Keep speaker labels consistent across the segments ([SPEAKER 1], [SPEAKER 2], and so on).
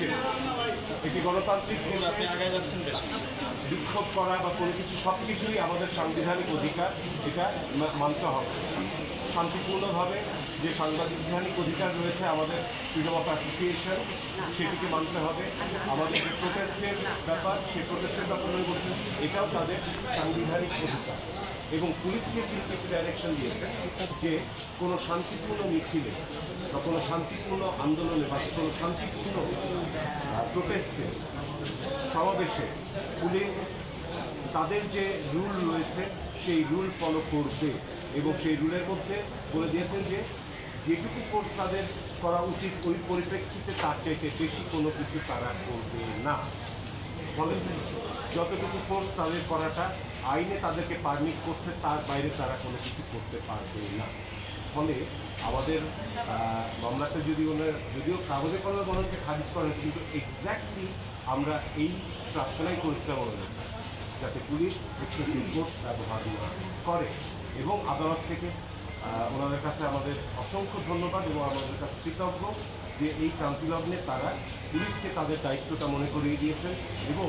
[SPEAKER 1] দেশে একটি গণতান্ত্রিক আপনি
[SPEAKER 2] আগে যাচ্ছেন বেশ।
[SPEAKER 1] বিক্ষোভ করা বা কোনো কিছু সব কিছুই আমাদের সাংবিধানিক অধিকার, এটা মানতে হবে। শান্তিপূর্ণভাবে যে সাংবিধানিক অধিকার রয়েছে আমাদের ফ্রিডম অফ অ্যাসোসিয়েশন, সেটিকে মানতে হবে। আমাদের যে প্রোটেস্টের ব্যাপার, সেই প্রোটেস্টের ব্যাপার বলছেন এটাও তাদের সাংবিধানিক অধিকার। এবং পুলিশকে কিন্তু কিছু ডাইরেকশন দিয়েছে যে কোনো শান্তিপূর্ণ মিছিলে বা কোনো শান্তিপূর্ণ আন্দোলনে বা কোনো শান্তিপূর্ণ প্রোটেস্টে সমাবেশে পুলিশ, তাদের যে রুল রয়েছে, সেই রুল ফলো করবে। এবং সেই রুলের মধ্যে বলে দিয়েছেন যে যেটুকু ফোর্স তাদের করা উচিত ওই পরিপ্রেক্ষিতে তার চাইতে বেশি কোনো কিছু তারা করবে না। ফলে যতটুকু ফোর্স তাদের করাটা আইনে তাদেরকে পারমিট করছে তার বাইরে তারা কোনো কিছু করতে পারবে না। ফলে আমাদের আহ, মামলাটা যদি ওনার যদিও কাগজে কলমে মনে হচ্ছে খারিজ করেন কিন্তু এক্স্যাক্টলি আমরা এই প্রার্থনাই করেছিলাম ওনাদের যাতে পুলিশ এক্সেসিভ ফোর্স ব্যবহার করে। এবং আদালত থেকে ওনাদের কাছে আমাদের অসংখ্য ধন্যবাদ এবং আমাদের কাছে কৃতজ্ঞ যে এই ক্রান্তিলগ্নে তারা পুলিশকে তাদের দায়িত্বটা মনে করিয়ে দিয়েছেন এবং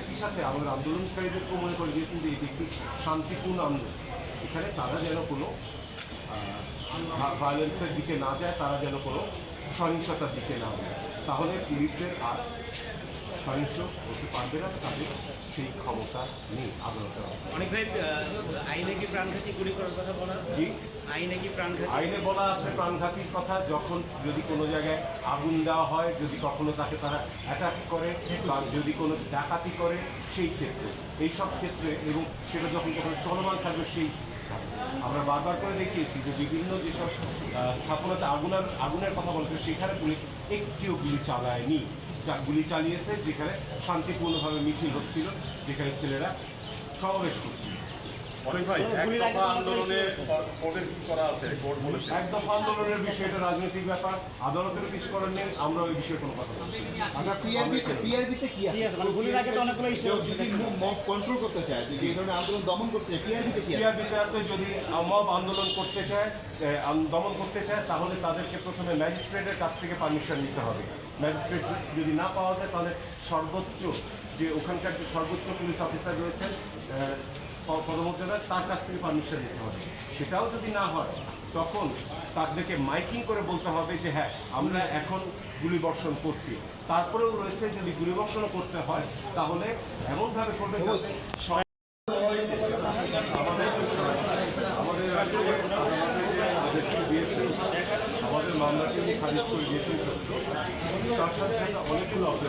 [SPEAKER 1] একই সাথে আমাদের আন্দোলনকারীদেরকেও মনে করে দিয়েছেন যে এটি একটি শান্তিপূর্ণ আন্দোলন। এখানে তারা যেন কোনো ভায়োলেন্সের দিকে না যায়, তারা যেন কোনো সহিংসতার দিকে না যায়। তাহলে পুলিশের আর সহিংস হতে পারবে না, তাদের সেই ক্ষমতা নেই আদালতের
[SPEAKER 2] অনেক ভাই আইনে কি প্রাণঘাতী গুলি করার কথা বলা?
[SPEAKER 1] জি।
[SPEAKER 2] আইনে কি প্রাণঘাতী?
[SPEAKER 1] আইনে বলা আছে প্রাণঘাতীর কথা যখন যদি কোনো জায়গায় আগুন দেওয়া হয় যদি কখনো তাকে তারা অ্যাটাক করে বা যদি কোনো ডাকাতি করে সেই ক্ষেত্রে এই সব ক্ষেত্রে এবং সেটা যখন কখনো চলমান থাকবে সেই আমরা বারবার করে দেখিয়েছি যে বিভিন্ন যেসব স্থাপনাতে আগুনের আগুনের কথা বলছে সেখানে পুলিশ একটিও গুলি চালায়নি। গুলি চালিয়েছে যেখানে শান্তিপূর্ণভাবে মিছিল হচ্ছিল যেখানে ছেলেরা সমাবেশ করছিল।
[SPEAKER 3] অনেক ভাই এক দফা আন্দোলনে কোর্টের কি করা আছে? কোর্ট বলেছে
[SPEAKER 1] এক দফা আন্দোলনের বিষয়টা রাজনৈতিক ব্যাপার। আদালতেরও কিছু করার নেই আমরা ওই বিষয়ে কোনো কথা বলছি না।
[SPEAKER 4] পিআরবিতে পিআরবিতে কি আছে?
[SPEAKER 2] মানে গুলির আগে তো অনেকগুলো
[SPEAKER 4] কেউ যদি মব কন্ট্রোল করতে চায় যে এই ধরনের আন্দোলন দমন করতে চায় পিআরবিতে কি আছে?
[SPEAKER 1] আছে যদি মব আন্দোলন করতে চায় দমন করতে চায় তাহলে তাদেরকে প্রথমে ম্যাজিস্ট্রেটের কাছ থেকে পারমিশন নিতে হবে। ম্যাজিস্ট্রেট যদি না পাওয়া যায় তাহলে সর্বোচ্চ যে ওখানকার যে সর্বোচ্চ পুলিশ অফিসার রয়েছেন পদমর্যাদা তার কাছ থেকে পারমিশন নিতে হবে। সেটাও যদি না হয়, তখন তাদেরকে মাইকিং করে বলতে হবে যে হ্যাঁ আমরা এখন গুলি বর্ষণ করছি। তারপরেও রয়েছে যদি গুলি বর্ষণও করতে হয়, তাহলে এমনভাবে করবে আমাদের মামলাটি খারিজ করে দিয়েছেন সত্য। তার সাথে সাথে অনেকগুলো প্রথম